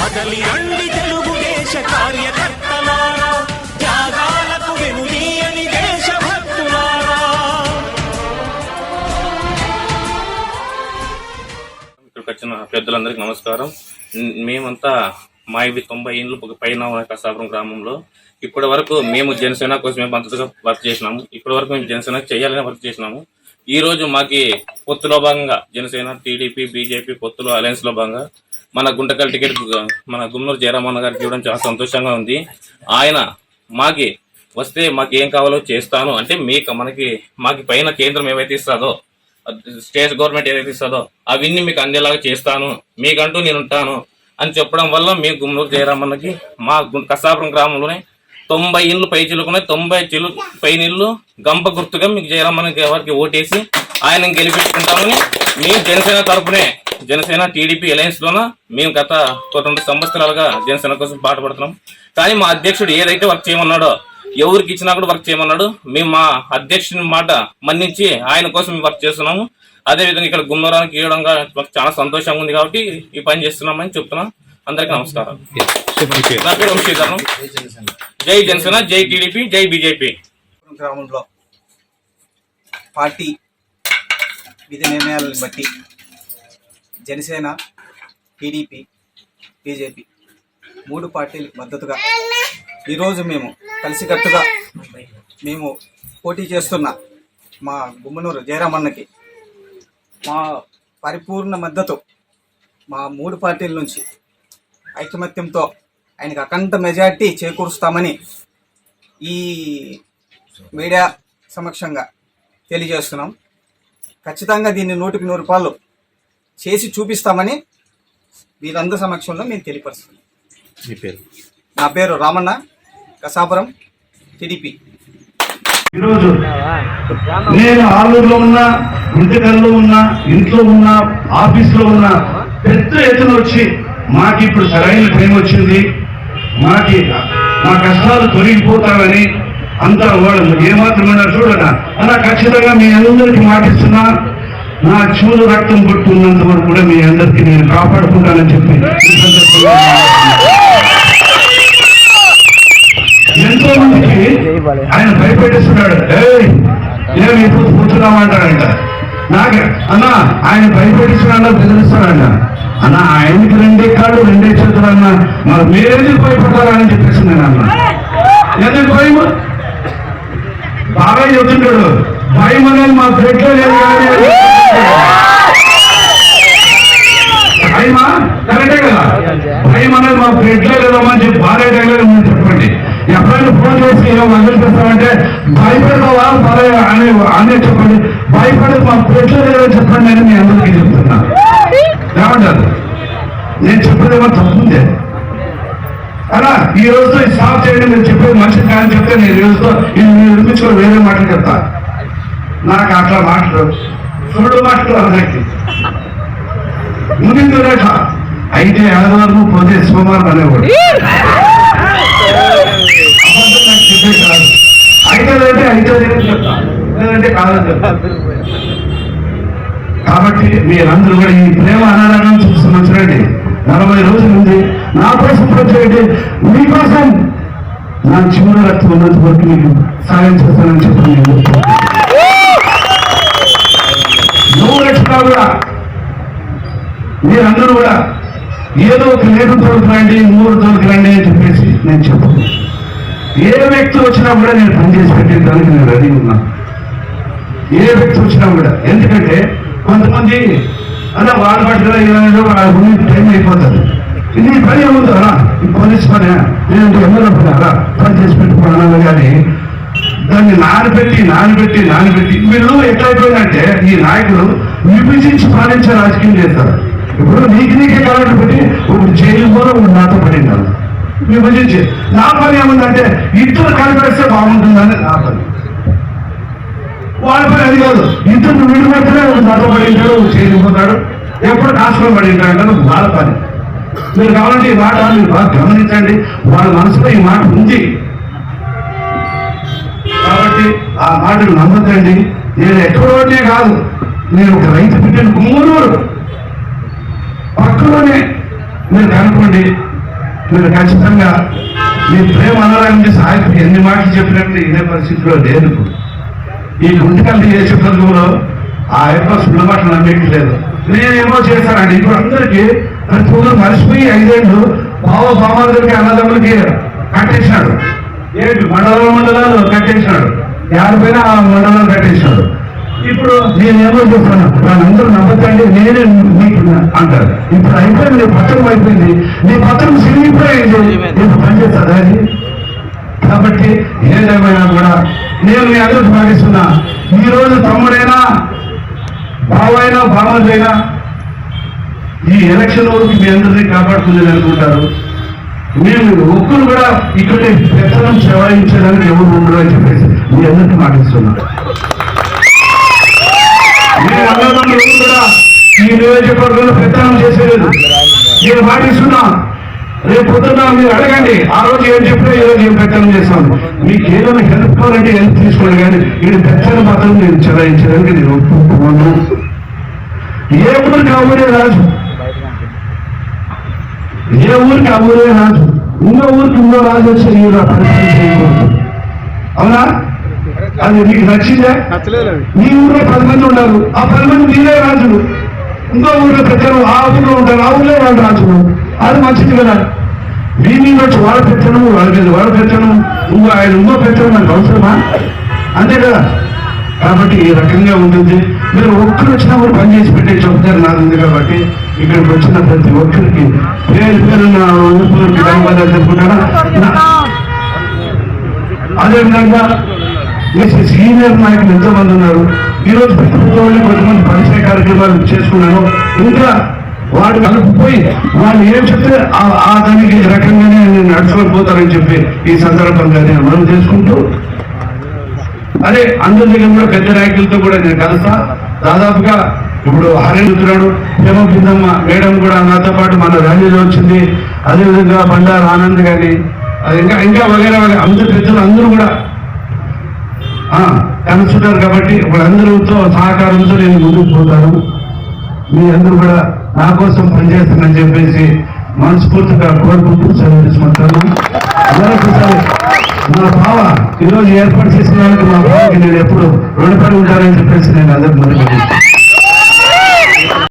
కదలి రండి తెలుగుదేశ కార్యకర్తలారా త్యాగాలకు వెనుదీయని దేశభక్తులారా ఇక్కడికి వచ్చిన పెద్దలందరికీ నమస్కారం. మేమంతా మా ఇవి తొంభై ఇండ్లు ఒక పైన కసాపురం గ్రామంలో. ఇప్పటి వరకు మేము జనసేన కోసమే మద్దతుగా వర్క్ చేసినాము. ఇప్పటి వరకు మేము జనసేన చేయాలని వర్క్ చేసినాము. ఈ రోజు మాకి పొత్తులో భాగంగా జనసేన టీడీపీ బీజేపీ పొత్తులో అలయన్స్లో భాగంగా మన గుంటకల్ టికెట్ మన గుమ్మూరు జయరామన్న గారికి ఇవ్వడం చాలా సంతోషంగా ఉంది. ఆయన మాకి వస్తే మాకు ఏం కావాలో చేస్తాను. అంటే మీకు మనకి మాకు పైన కేంద్రం ఏవైతే ఇస్తుందో స్టేట్ గవర్నమెంట్ ఏదైతే ఇస్తుందో అవన్నీ మీకు అందేలాగా చేస్తాను. మీకంటూ నేను ఉంటాను అని చెప్పడం వల్ల మీ గుమ్మూరు జయరామన్నకి మా గు- కసాపురం గ్రామంలోనే తొంభై ఇళ్ళు పై చిలుకున్నాయి. తొంభై చిలు పై నీళ్ళు గంప గుర్తుగా మీకు జయరామన్న గారికి ఓటేసి ఆయన గెలిపించుకుంటామని మీ జనసేన తరపునే జనసేన టీడీపీ అలయన్స్లోన మేము గత రెండు సంవత్సరాలుగా జనసేన కోసం పాటుపడుతున్నాం. కానీ మా అధ్యక్షుడు ఏదైతే వర్క్ చేయమన్నాడో ఎవరికి ఇచ్చినా కూడా వర్క్ చేయమన్నాడు. మేము మా అధ్యక్షుని మాట మన్నించి ఆయన కోసం మేము వర్క్ చేస్తున్నాము. అదే విధంగా ఇక్కడ గుమ్మరానికి ఇవ్వడం మాకు చాలా సంతోషంగా ఉంది కాబట్టి ఈ పని చేస్తున్నామని చెప్తున్నాం. అందరికీ నమస్కారం. నా పేరు వంశీధరం జై జనసేన జై టీడీపీ జై బీజేపీ. గ్రామంలో పార్టీ విధి నిర్ణయాలను బట్టి జనసేన టీడీపీ బీజేపీ మూడు పార్టీలకు మద్దతుగా ఈరోజు మేము కలిసికట్టుగా మేము పోటీ చేస్తున్న మా గుమ్మనూరు జయరామన్నకి మా పరిపూర్ణ మద్దతు మా మూడు పార్టీల నుంచి ఐకమత్యంతో ఆయనకు అఖండ మెజార్టీ చేకూరుస్తామని ఈ మీడియా సమక్షంగా తెలియజేస్తున్నాం. ఖచ్చితంగా దీన్ని నూటికి నూరు రూపాయలు చేసి చూపిస్తామని వీరందరి సమక్షంలో మేము తెలియపరుస్తున్నాం. మీ పేరు? నా పేరు రామన్న కసాపురం టీడీపీ. ఈరోజు నేను ఆలూరులో ఉన్నా గుంటకల్లో ఉన్నా ఇంట్లో ఉన్నా ఆఫీస్లో ఉన్నా పెద్ద ఎత్తున వచ్చి మాకు ఇప్పుడు సరైన టైం వచ్చింది. మాకి మా కష్టాలు తొలగిపోతామని అంతా వాళ్ళు ఏమాత్రమైనా చూడనా అలా ఖచ్చితంగా మీ అందరికీ మాటిస్తున్నా. నా చూలు రక్తం పట్టుకున్నంత వరకు కూడా మీ అందరికీ నేను కాపాడుకుంటానని చెప్పి ఎంతో మందికి ఆయన భయపెట్టిస్తున్నాడు. ఏమి ఇప్పుడు కూర్చున్నామంటాడంట నాకు అన్నా ఆయన భయపెట్టిస్తున్నాడా బెదిరిస్తాడంట అన్న ఆయనకి రెండే కాళ్ళు రెండే చేతులు అన్న. మరి మీరెందుకు భయపడతారా అని చెప్పేసి నేను అన్న. ఎందుకు భయం? బాగా చెబుతుంటాడు. భయం అనేది మా బ్లడ్లో లేదు కానీ భయమా కరెక్టే కదా భయం అనేది మా బ్లడ్లో లేదమ్మా అని చెప్పి బాగా డైలాగ్ మీరు చెప్పండి ఎప్పుడైనా ఫోన్ చేసి ఏమో మొదలు చేస్తామంటే భయపడతావా పర్వాలేదు అని అనే చెప్పండి. భయపడేది మా బ్లడ్ చెప్పండి అని మీ అందరికీ చెప్తున్నా. ఏమంటారు నేను చెప్పేదేమో తప్పుందే అలా ఈ రోజుతో ఈ సాఫ్ చేయండి నేను చెప్పేది మంచిది కానీ చెప్తే నేను ఈ రోజుతో ఇది మీరు నిర్మించుకొని వేరే మాటలు చెప్తా. నాకు అట్లా మాటలు చూడు మాటలు అందరికి. ముందు రేఖ. అయితే ఆదివారం పోతే సోమవారం అనేవాడు. అబద్ధం నాకు అయితే అయితే చెప్తా. లేదంటే కాదని చెప్తా కాబట్టి మీరందరూ కూడా ఈ ప్రేమ అనారాయణం చూస్తున్న చూడండి నలభై రోజుల ఉంది నా కోసం ప్రత్యేకండి మీకోసం నా చిన్న రక్తం ఉన్నంత వరకు మీకు సాయం చేస్తానని చెప్పి నువ్వు కూడా మీరందరూ కూడా ఏదో ఒక లేఖ తోడుకురండి మూడు తోడుకురండి అని చెప్పేసి నేను చెప్పను ఏ వ్యక్తి వచ్చినా కూడా నేను పనిచేసి పెట్టేదానికి నేను రెడీ ఉన్నాను. ఏ వ్యక్తి వచ్చినా కూడా. ఎందుకంటే కొంతమంది అలా వాళ్ళ పట్టుకురా ఏదో వాళ్ళ టైం అయిపోతుంది. ఇది పని ఏముందా? ఈ పోలీస్ పని నేను ఎమ్మెల్యే పని అలా పని చేసి పెట్టుకున్నాను కానీ దాన్ని నానబెట్టి నానబెట్టి నానబెట్టి వీళ్ళు ఎట్లయిపోయిందంటే ఈ నాయకులు విభజించి పాలించే రాజకీయం చేస్తారు. ఇప్పుడు నీకు నీకే కలెక్టర్ పెట్టి ఒకటి జైలు కూడా ఒకటి నాతో పడినారు విభజించి. నా పని ఏముందంటే ఇద్దరు కలిపేస్తే బాగుంటుందని నా పని. వాళ్ళ పని అది కాదు. ఇద్దరు వీడి మధ్యనే నాతో పడి చేసుకుంటాడు ఎప్పుడు నాశనం పడి ఉంటాడు వాళ్ళ పని. మీరు కావాలంటే ఈ మాట మీరు బాగా గమనించండి. వాళ్ళ మనసులో ఈ మాట ఉంది. కాబట్టి ఆ మాటను నమ్మకండి. నేను ఎక్కడోనే కాదు. నేను ఒక రైతు బిడ్డను గుమ్మనూరు పక్కలోనే మీరు కనుక్కోండి. మీరు ఖచ్చితంగా మీ ప్రేమ అనడానికి సాయపడి ఎన్ని మాటలు చెప్పినట్టు ఇదే పరిస్థితిలో లేదు. ఇప్పుడు. ఈ గుంటకల్లి చేసే పథకంలో ఆ యొక్క సున్న మాటలు నమ్మేయట్లేదు నేనేమో చేశానండి ఇప్పుడు అందరికీ ప్రతి ఒక్కరు మర్చిపోయి ఐదేళ్ళు బావ బామాలకి అన్నదమ్ములకి కట్టేసినాడు. ఏంటి మండల మండలాలు కట్టేసినాడు. యాడిపోయిన ఆ మండలాలు కట్టేసినాడు. ఇప్పుడు నేనేమో చెప్తాను వాళ్ళందరూ నమ్మకండి నేనే మీకు అంటారు. ఇప్పుడు అయిపోయింది నీ పత్రం అయిపోయింది. నీ పత్రం సిరిగిపోయింది ఇప్పుడు పనిచేస్తుందా అది? కాబట్టి ఏదేమైనా కూడా నేను మీ అందరికి భావిస్తున్నా ఈరోజు రోజు తమ్ముడైనా బావైనా బామదైనా ఈ ఎలక్షన్ వరకు మీ అందరినీ కాపాడుతుందని అనుకుంటారు. మేము ఒక్కరు కూడా ఇక్కడ పెత్తనం చెవాయించడానికి ఎవరు ఉండరు అని చెప్పేసి మీ అందరికీ మాటిస్తున్నాం. కూడా ఈ నియోజకవర్గంలో పెత్తనం చేసేలేదు నేను మాటిస్తున్నా రేపు పొద్దున్న మీరు అడగండి. ఆ రోజు ఏం చెప్పినా ఈ రోజు ఏం పెత్తనం చేస్తాం మీకు ఏదైనా హెల్ప్ కావాలంటే హెల్ప్ తీసుకోండి కానీ ఇది పెత్తనం మాత్రం నేను చెలాయించడానికి నేను ఒప్పుకోను. ఏ ఊరికి ఆ ఊరే రాజు? ఏ ఊరికి ఆ ఊరే రాజు? ఇంకో ఊరికి ఇంకో రాజు వచ్చి ఈ పరిపాలన చేయకూడదు. అవునా? అది మీకు నచ్చిందే? మీ ఊర్లో పది మంది ఉన్నారు. ఆ పది మంది మీరే రాజులు. ఇంకో ఊర్లో పెద్దలు ఆ ఊర్లో ఉంటారు. ఆ ఊర్లో వాళ్ళు రాజులు. అది మంచిది కదా. మీ మీద వచ్చి వాళ్ళ పెత్తనం వాళ్ళ మీద వాళ్ళ పెత్తనం నువ్వు ఆయన ఇంకో పెత్తనం మనకు అవసరమా? అంతే కదా. కాబట్టి ఈ రకంగా ఉంటుంది. మీరు ఒక్కరు వచ్చినా కూడా పని చేసి పెట్టే చెప్తారు నాది ఉంది కాబట్టి ఇక్కడికి వచ్చిన ప్రతి ఒక్కరికి పేరు పేరు నా ఊపిరికి ధన్యవాదాలు చెప్పుకుంటారా? అదేవిధంగా మీ సీనియర్ నాయకులు ఎంతోమంది ఉన్నారు. ఈ రోజు ప్రతి వాళ్ళు కొంతమంది పరిచయ కార్యక్రమాలు చేసుకున్నాను ఇంకా వాడు కలుపుపోయి వాళ్ళు ఏం చెప్తే ఆ- దానికి రకంగానే నేను నడుచుకొని పోతారని చెప్పి ఈ సందర్భంగా నేను మనం చేసుకుంటూ అదే అందులో పెద్ద నాయకులతో కూడా నేను కలుస్తా. దాదాపుగా ఇప్పుడు హరిస్తున్నాడు హేమబిందమ్మ మేడం కూడా నాతో పాటు మన రాజీలో వచ్చింది. అదేవిధంగా బండారు ఆనంద్ కానీ అది ఇంకా ఇంకా వగేరా వగేరా అందరు పెద్దలు అందరూ కూడా కలుస్తున్నారు కాబట్టి వాళ్ళందరితో సహకారంతో నేను ముందుకు పోతాను. మీ అందరూ కూడా నా కోసం పనిచేస్తుందని చెప్పేసి మనస్ఫూర్తిగా కోరుకుంటూ సెలవు మరొకసారి మా బావ ఈరోజు ఏర్పాటు చేసిన దానికి మా బావకి నేను ఎప్పుడు రుణపడి ఉంటానని చెప్పేసి నేను అందరికి మరి